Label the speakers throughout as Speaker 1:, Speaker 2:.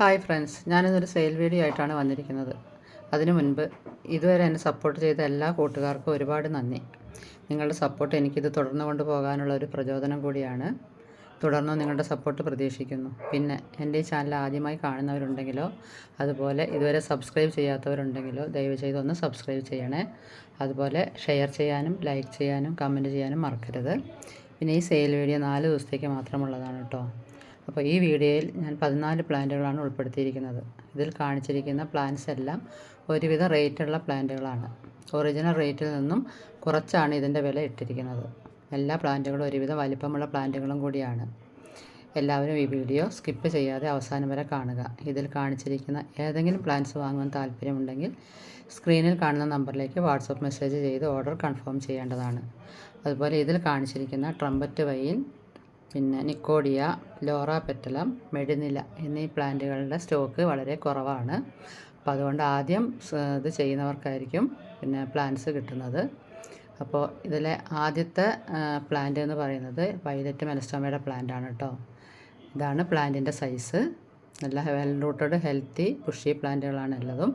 Speaker 1: Hi friends ഞാനിന്നൊരു sale video ആയിട്ടാണ് വന്നിരിക്കുന്നത്. അതിനു മുൻപ് ഇതുവരെ എന്നെ സപ്പോർട്ട് ചെയ്ത എല്ലാ കൂട്ടുകാർക്കും ഒരുപാട് നന്ദി. നിങ്ങളുടെ സപ്പോർട്ട് എനിക്കിത് തുടർന്നു കൊണ്ടുപോകാനുള്ള ഒരു പ്രചോദനം കൂടിയാണ്. തുടർന്നും നിങ്ങളുടെ സപ്പോർട്ട് പ്രതീക്ഷിക്കുന്നു. പിന്നെ എന്റെ ഈ ചാനൽ ആദ്യമായി കാണുന്നവരുണ്ടെങ്കിലോ അതുപോലെ ഇതുവരെ സബ്സ്ക്രൈബ് ചെയ്യാത്തവരുണ്ടെങ്കിലോ ദയവ് ചെയ്ത് ഒന്ന് സബ്സ്ക്രൈബ് ചെയ്യണേ. അതുപോലെ ഷെയർ ചെയ്യാനും ലൈക്ക് ചെയ്യാനും കമന്റ് ചെയ്യാനും മറക്കരുത്. പിന്നെ ഈ സെയിൽ വീഡിയോ നാല് ദിവസത്തേക്ക് മാത്രമുള്ളതാണ് കേട്ടോ അപ്പോൾ ഈ വീഡിയോയിൽ ഞാൻ പതിനാല് പ്ലാന്റുകളാണ് ഉൾപ്പെടുത്തിയിരിക്കുന്നത്. ഇതിൽ കാണിച്ചിരിക്കുന്ന പ്ലാന്റ്സ് എല്ലാം ഒരുവിധ റേറ്റുള്ള പ്ലാന്റുകളാണ്. ഒറിജിനൽ റേറ്റിൽ നിന്നും കുറച്ചാണ് ഇതിന്റെ വില ഇട്ടിരിക്കുന്നത്. എല്ലാ പ്ലാന്റുകളും ഒരുവിധ വലിപ്പമുള്ള പ്ലാന്റുകളും കൂടിയാണ്. എല്ലാവരും ഈ വീഡിയോ സ്കിപ്പ് ചെയ്യാതെ അവസാനം വരെ കാണുക. ഇതിൽ കാണിച്ചിരിക്കുന്ന ഏതെങ്കിലും പ്ലാന്റ്സ് വാങ്ങാൻ താല്പര്യമുണ്ടെങ്കിൽ സ്ക്രീനിൽ കാണുന്ന നമ്പറിലേക്ക് വാട്സപ്പ് മെസ്സേജ് ചെയ്ത് ഓർഡർ കൺഫേം ചെയ്യേണ്ടതാണ്. അതുപോലെ ഇതിൽ കാണിച്ചിരിക്കുന്ന ട്രംപറ്റ് വൈൻ പിന്നെ നിക്കോഡിയ ലോറ പെറ്റലം മെഴുനില എന്നീ പ്ലാന്റുകളുടെ സ്റ്റോക്ക് വളരെ കുറവാണ്. അപ്പോൾ അതുകൊണ്ട് ആദ്യം ഇത് ചെയ്യുന്നവർക്കായിരിക്കും പിന്നെ പ്ലാന്റ്സ് കിട്ടുന്നത്. അപ്പോൾ ഇതിലെ ആദ്യത്തെ പ്ലാന്റ് എന്ന് പറയുന്നത് വൈലറ്റ് മെലസ്റ്റോമയുടെ പ്ലാന്റ് ആണ് കേട്ടോ. ഇതാണ് പ്ലാന്റിന്റെ സൈസ്. നല്ല വെൽ റൂട്ടഡ് ഹെൽത്തി പുഷി പ്ലാന്റുകളാണ് ഉള്ളതും.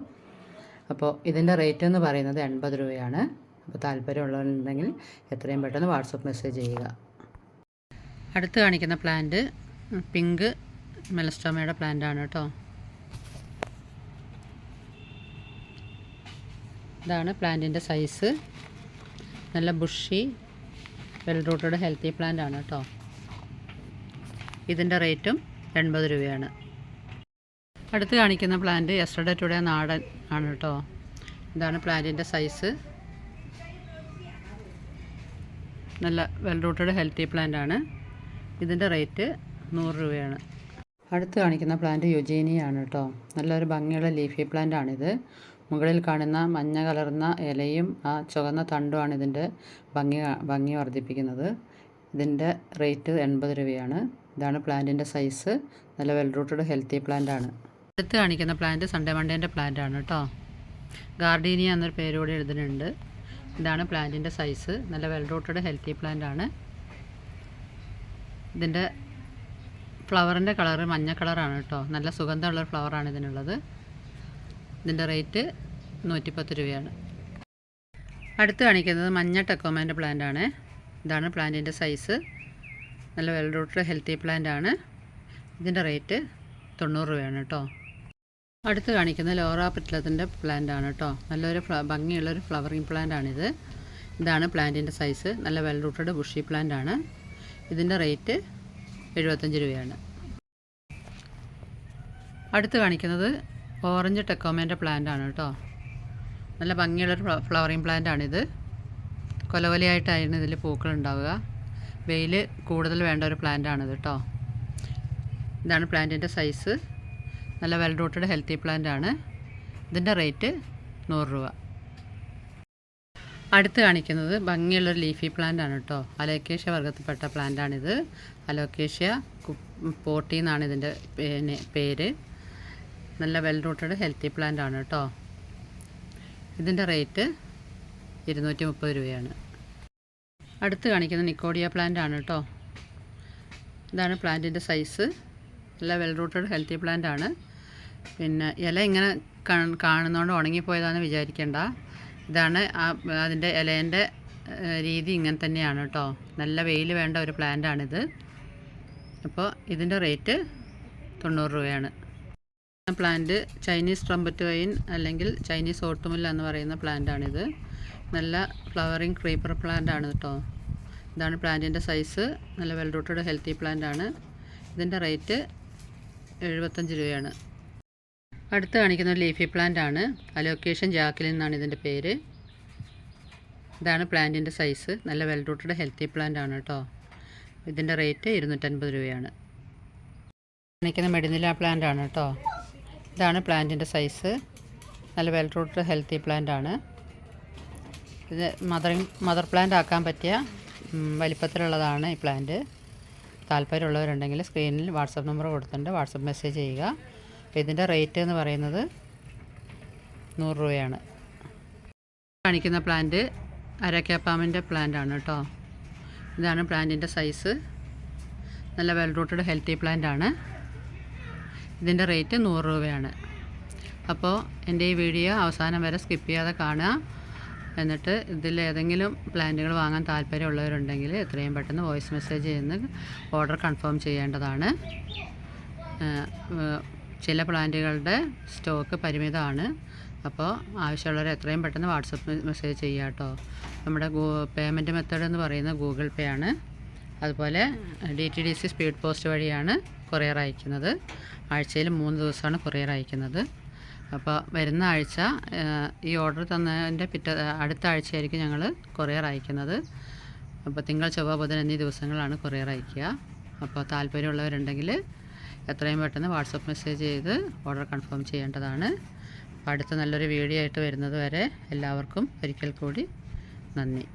Speaker 1: അപ്പോൾ ഇതിന്റെ റേറ്റ് എന്ന് പറയുന്നത് എൺപത് രൂപയാണ്. അപ്പോൾ താല്പര്യമുള്ളവരുണ്ടെങ്കിൽ എത്രയും പെട്ടെന്ന് വാട്സപ്പ് മെസ്സേജ് ചെയ്യുക. അടുത്ത് കാണിക്കുന്ന പ്ലാന്റ് പിങ്ക് മെലസ്റ്റോമയുടെ പ്ലാന്റാണ് കേട്ടോ. ഇതാണ് പ്ലാന്റിന്റെ സൈസ് നല്ല bushy well rooted healthy plant ആണ് കേട്ടോ. ഇതിന്റെ റേറ്റും എൺപത് രൂപയാണ്. അടുത്ത് കാണിക്കുന്ന പ്ലാന്റ് യെസ്റ്റർഡേ ടുഡേ നാടൻ ആണ് കേട്ടോ. ഇതാണ് പ്ലാന്റിന്റെ സൈസ് നല്ല വെൽ റൂട്ടഡ് ഹെൽത്തി പ്ലാന്റ് ആണ്. ഇതിന്റെ റേറ്റ് നൂറ് രൂപയാണ്. അടുത്ത് കാണിക്കുന്ന പ്ലാന്റ് യുജേനിയാണ് കേട്ടോ നല്ലൊരു ഭംഗിയുള്ള ലീഫി പ്ലാന്റ് ആണിത്. മുകളിൽ കാണുന്ന മഞ്ഞ കലർന്ന ഇലയും ആ ചുവന്ന തണ്ടുമാണ് ഇതിന്റെ ഭംഗി ഭംഗി വർദ്ധിപ്പിക്കുന്നത്. ഇതിന്റെ റേറ്റ് എൺപത് രൂപയാണ്. ഇതാണ് പ്ലാന്റിന്റെ സൈസ് നല്ല വെൽ റൂട്ടഡ് ഹെൽത്തി പ്ലാന്റ് ആണ്. അടുത്ത് കാണിക്കുന്ന പ്ലാന്റ് സൺഡേ മണ്ടേന്റെ പ്ലാന്റ് ആണ് കേട്ടോ ഗാർഡീനിയ എന്നൊരു പേര് കൂടി എഴുതുന്നുണ്ട്. ഇതാണ് പ്ലാന്റിന്റെ സൈസ് നല്ല വെൽ റൂട്ടഡ് ഹെൽത്തി പ്ലാന്റ് ആണ്. ഇതിന്റെ ഫ്ലവറിന്റെ കളർ മഞ്ഞ കളറാണ് കേട്ടോ. നല്ല സുഗന്ധമുള്ള ഫ്ലവറാണ് ഇതിനുള്ളത്. ഇതിന്റെ റേറ്റ് നൂറ്റിപ്പത്ത് രൂപയാണ്. അടുത്ത് കാണിക്കുന്നത് മഞ്ഞ ടെക്കോമേന്റെ പ്ലാന്റ് ആണ്. ഇതാണ് പ്ലാന്റിന്റെ സൈസ് നല്ല വെൽ റൂട്ടഡ് ഹെൽത്തി പ്ലാന്റ് ആണ്. ഇതിന്റെ റേറ്റ് തൊണ്ണൂറ് രൂപയാണ് കേട്ടോ. അടുത്ത് കാണിക്കുന്നത് ലോറ പിറ്റ്ലത്തിന്റെ പ്ലാന്റ് ആണ് കേട്ടോ. നല്ലൊരു ഫ്ല ഭംഗിയുള്ളൊരു ഫ്ലവറിങ് പ്ലാന്റ് ആണിത്. ഇതാണ് പ്ലാന്റിന്റെ സൈസ് നല്ല വെൽ റൂട്ടഡ് ബുഷി പ്ലാന്റ് ആണ്. ഇതിന്റെ റേറ്റ് എഴുപത്തഞ്ച് രൂപയാണ്. അടുത്ത് കാണിക്കുന്നത് ഓറഞ്ച് ടെക്കോമേന്റെ പ്ലാന്റ് ആണ് കേട്ടോ. നല്ല ഭംഗിയുള്ളൊരു ഫ്ലവറിങ് പ്ലാന്റ് ആണിത് കൊലവലയായിട്ടായിരുന്നു ഇതിൽ പൂക്കൾ ഉണ്ടാവുക വെയിൽ കൂടുതൽ വേണ്ട ഒരു പ്ലാന്റ് ആണിത് കേട്ടോ. ഇതാണ് പ്ലാന്റിന്റെ സൈസ്. നല്ല വെൽ റൂട്ടഡ് ഹെൽത്തി പ്ലാന്റ് ആണ് ഇതിന്റെ റേറ്റ് നൂറ് രൂപ. അടുത്ത് കാണിക്കുന്നത് ഭംഗിയുള്ളൊരു ലീഫി പ്ലാന്റ് ആണ് കേട്ടോ അലോക്കേഷ്യ വർഗത്തിൽപ്പെട്ട പ്ലാന്റ് ആണിത്. അലോക്കേഷ്യ പോട്ടി എന്നാണ് ഇതിന്റെ പേര്. നല്ല വെൽ റൂട്ടഡ് ഹെൽത്തി പ്ലാന്റ് ആണ് കേട്ടോ ഇതിന്റെ റേറ്റ് ഇരുന്നൂറ്റി മുപ്പത് രൂപയാണ്. അടുത്ത് കാണിക്കുന്ന നിക്കോഡിയ പ്ലാന്റ് ആണ് കേട്ടോ ഇതാണ് പ്ലാന്റിന്റെ സൈസ് നല്ല വെൽ റൂട്ടഡ് ഹെൽത്തി പ്ലാന്റ് ആണ്. പിന്നെ ഇല ഇങ്ങനെ കാണുന്നതുകൊണ്ട് ഉണങ്ങിപ്പോയതാണെന്ന് വിചാരിക്കേണ്ട. ഇതാണ് ആ അതിന്റെ ഇലേന്റെ രീതി ഇങ്ങനെ തന്നെയാണ് കേട്ടോ. നല്ല വെയിൽ വേണ്ട ഒരു പ്ലാന്റ് ആണിത് അപ്പോൾ ഇതിന്റെ റേറ്റ് തൊണ്ണൂറ് രൂപയാണ്. പ്ലാന്റ് ചൈനീസ് ട്രംപറ്റ് വൈൻ അല്ലെങ്കിൽ ചൈനീസ് ഓട്ടുമില്ല എന്ന് പറയുന്ന പ്ലാന്റ് ആണിത് നല്ല ഫ്ലവറിങ് ക്രീപ്പർ പ്ലാന്റ് ആണ് കേട്ടോ. ഇതാണ് പ്ലാന്റിന്റെ സൈസ്. നല്ല വെൽ റൂട്ടഡ് ഹെൽത്തി പ്ലാന്റ് ആണ് ഇതിന്റെ റേറ്റ് എഴുപത്തഞ്ച് രൂപയാണ്. അടുത്ത് കാണിക്കുന്ന ഒരു ലീഫി പ്ലാന്റ് ആണ്. അലോക്കേഷൻ ജാക്കിലിൻ എന്നാണ് ഇതിന്റെ പേര്. ഇതാണ് പ്ലാന്റിന്റെ സൈസ് നല്ല വെൽ റൂട്ടഡ് ഹെൽത്തി പ്ലാന്റ് ആണ് കേട്ടോ ഇതിന്റെ റേറ്റ് ഇരുന്നൂറ്റൻപത് രൂപയാണ്. കാണിക്കുന്ന മെഡിനില പ്ലാന്റ് ആണ് കേട്ടോ ഇതാണ് പ്ലാന്റിന്റെ സൈസ് നല്ല വെൽ റൂട്ടഡ് ഹെൽത്തി പ്ലാന്റ് ആണ്. ഇത് മദറിങ് മദർ പ്ലാന്റ് ആക്കാൻ പറ്റിയ വലിപ്പത്തിലുള്ളതാണ് ഈ പ്ലാന്റ് താല്പര്യമുള്ളവരുണ്ടെങ്കിൽ സ്ക്രീനിൽ വാട്സപ്പ് നമ്പർ കൊടുത്തിട്ടുണ്ട് വാട്സപ്പ് മെസ്സേജ് ചെയ്യുക. അപ്പോൾ ഇതിന്റെ റേറ്റ് എന്ന് പറയുന്നത് നൂറ് രൂപയാണ്. കാണിക്കുന്ന പ്ലാന്റ് അരക്കാപ്പാമിന്റെ പ്ലാന്റ് ആണ് കേട്ടോ. ഇതാണ് പ്ലാന്റിന്റെ സൈസ്. നല്ല വെൽ റൂട്ടഡ് ഹെൽത്തി പ്ലാന്റ് ആണ്. ഇതിന്റെ റേറ്റ് നൂറ് രൂപയാണ്. അപ്പോൾ എന്റെ ഈ വീഡിയോ അവസാനം വരെ സ്കിപ്പ് ചെയ്യാതെ കാണുക. എന്നിട്ട് ഇതിൽ ഏതെങ്കിലും പ്ലാന്റുകൾ വാങ്ങാൻ താല്പര്യമുള്ളവരുണ്ടെങ്കിൽ എത്രയും പെട്ടെന്ന് വോയിസ് മെസ്സേജ് ചെയ്യുന്ന ഓർഡർ കൺഫേം ചെയ്യേണ്ടതാണ്. ചില പ്ലാന്റുകളുടെ സ്റ്റോക്ക് പരിമിതമാണ്. അപ്പോൾ ആവശ്യമുള്ളവർ എത്രയും പെട്ടെന്ന് വാട്സപ്പ് മെസ്സേജ് ചെയ്യുക കേട്ടോ. നമ്മുടെ ഗൂ പേയ്മെന്റ് മെത്തേഡ് എന്ന് പറയുന്നത് ഗൂഗിൾ പേ ആണ്. അതുപോലെ D T D C speed post വഴിയാണ് കൊറിയർ അയക്കുന്നത്. ആഴ്ചയിൽ മൂന്ന് ദിവസമാണ് കൊറിയർ അയക്കുന്നത്. അപ്പോൾ വരുന്ന ആഴ്ച ഈ ഓർഡർ തന്നതിന്റെ പിറ്റേ അടുത്ത ആഴ്ചയായിരിക്കും ഞങ്ങൾ കൊറിയർ അയക്കുന്നത്. അപ്പോൾ തിങ്കൾ ചൊവ്വ ബുധൻ എന്നീ ദിവസങ്ങളാണ് കൊറിയർ അയക്കുക. അപ്പോൾ താല്പര്യമുള്ളവരുണ്ടെങ്കിൽ എത്രയും പെട്ടെന്ന് വാട്സപ്പ് മെസ്സേജ് ചെയ്ത് ഓർഡർ കൺഫേം ചെയ്യേണ്ടതാണ്. അടുത്ത നല്ലൊരു വീഡിയോ ആയിട്ട് വരുന്നത് വരെ എല്ലാവർക്കും ഒരിക്കൽ കൂടി നന്ദി.